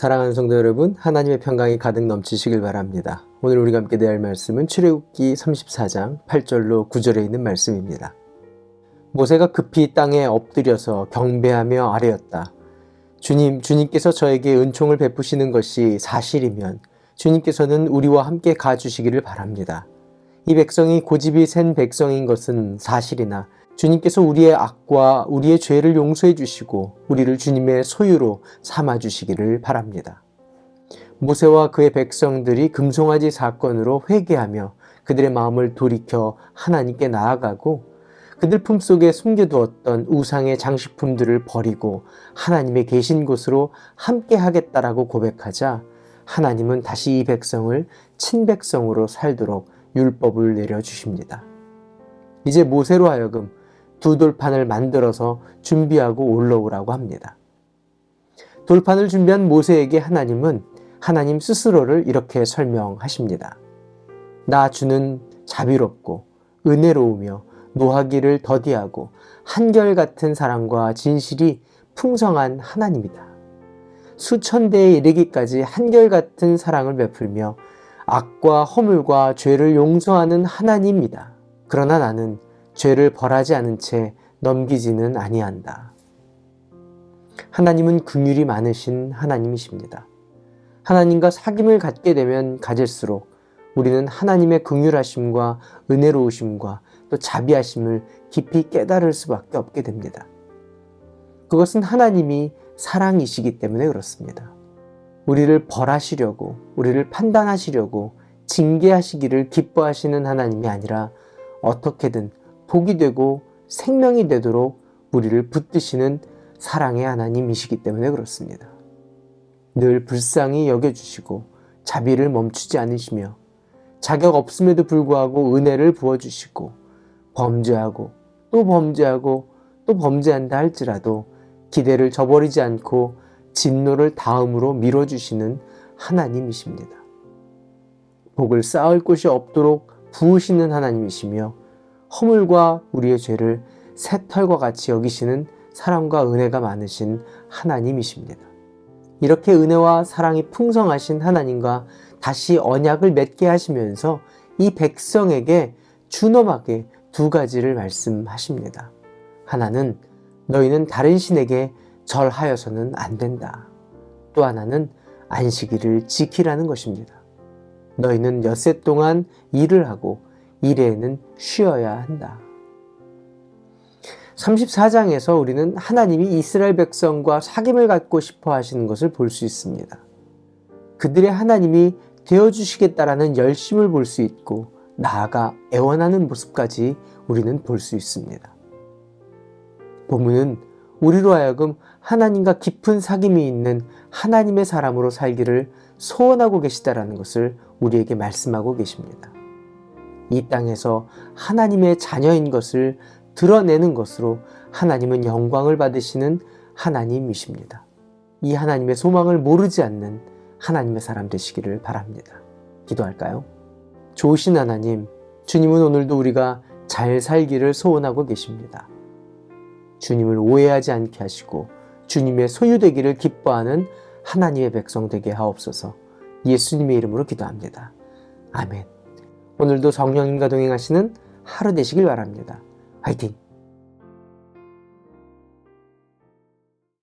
사랑하는 성도 여러분, 하나님의 평강이 가득 넘치시길 바랍니다. 오늘 우리가 함께 대할 말씀은 출애굽기 34장 8절로 9절에 있는 말씀입니다. 모세가 급히 땅에 엎드려서 경배하며 아뢰었다. 주님, 주님께서 저에게 은총을 베푸시는 것이 사실이면 주님께서는 우리와 함께 가주시기를 바랍니다. 이 백성이 고집이 센 백성인 것은 사실이나 주님께서 우리의 악과 우리의 죄를 용서해 주시고 우리를 주님의 소유로 삼아 주시기를 바랍니다. 모세와 그의 백성들이 금송아지 사건으로 회개하며 그들의 마음을 돌이켜 하나님께 나아가고 그들 품속에 숨겨두었던 우상의 장식품들을 버리고 하나님의 계신 곳으로 함께 하겠다라고 고백하자 하나님은 다시 이 백성을 친백성으로 살도록 율법을 내려 주십니다. 이제 모세로 하여금 두 돌판을 만들어서 준비하고 올라오라고 합니다. 돌판을 준비한 모세에게 하나님은 하나님 스스로를 이렇게 설명하십니다. 나 주는 자비롭고 은혜로우며 노하기를 더디하고 한결같은 사랑과 진실이 풍성한 하나님이다. 수천 대에 이르기까지 한결같은 사랑을 베풀며 악과 허물과 죄를 용서하는 하나님이다. 그러나 나는 죄를 벌하지 않은 채 넘기지는 아니한다. 하나님은 긍휼이 많으신 하나님이십니다. 하나님과 사귐을 갖게 되면 가질수록 우리는 하나님의 긍휼하심과 은혜로우심과 또 자비하심을 깊이 깨달을 수밖에 없게 됩니다. 그것은 하나님이 사랑이시기 때문에 그렇습니다. 우리를 벌하시려고, 우리를 판단하시려고 징계하시기를 기뻐하시는 하나님이 아니라 어떻게든 복이 되고 생명이 되도록 우리를 붙드시는 사랑의 하나님이시기 때문에 그렇습니다. 늘 불쌍히 여겨주시고 자비를 멈추지 않으시며 자격 없음에도 불구하고 은혜를 부어주시고 범죄하고 또 범죄하고 또 범죄한다 할지라도 기대를 저버리지 않고 진노를 다음으로 밀어주시는 하나님이십니다. 복을 쌓을 곳이 없도록 부으시는 하나님이시며 허물과 우리의 죄를 새털과 같이 여기시는 사랑과 은혜가 많으신 하나님이십니다. 이렇게 은혜와 사랑이 풍성하신 하나님과 다시 언약을 맺게 하시면서 이 백성에게 준엄하게 두 가지를 말씀하십니다. 하나는 너희는 다른 신에게 절하여서는 안 된다. 또 하나는 안식일을 지키라는 것입니다. 너희는 엿새 동안 일을 하고 일에는 쉬어야 한다. 34장에서 우리는 하나님이 이스라엘 백성과 사귐을 갖고 싶어 하시는 것을 볼 수 있습니다. 그들의 하나님이 되어주시겠다라는 열심을 볼 수 있고, 나아가 애원하는 모습까지 우리는 볼 수 있습니다. 본문은 우리로 하여금 하나님과 깊은 사귐이 있는 하나님의 사람으로 살기를 소원하고 계시다라는 것을 우리에게 말씀하고 계십니다. 이 땅에서 하나님의 자녀인 것을 드러내는 것으로 하나님은 영광을 받으시는 하나님이십니다. 이 하나님의 소망을 모르지 않는 하나님의 사람 되시기를 바랍니다. 기도할까요? 좋으신 하나님, 주님은 오늘도 우리가 잘 살기를 소원하고 계십니다. 주님을 오해하지 않게 하시고 주님의 소유되기를 기뻐하는 하나님의 백성 되게 하옵소서 예수님의 이름으로 기도합니다. 아멘. 오늘도 성령님과 동행하시는 하루 되시길 바랍니다. 화이팅!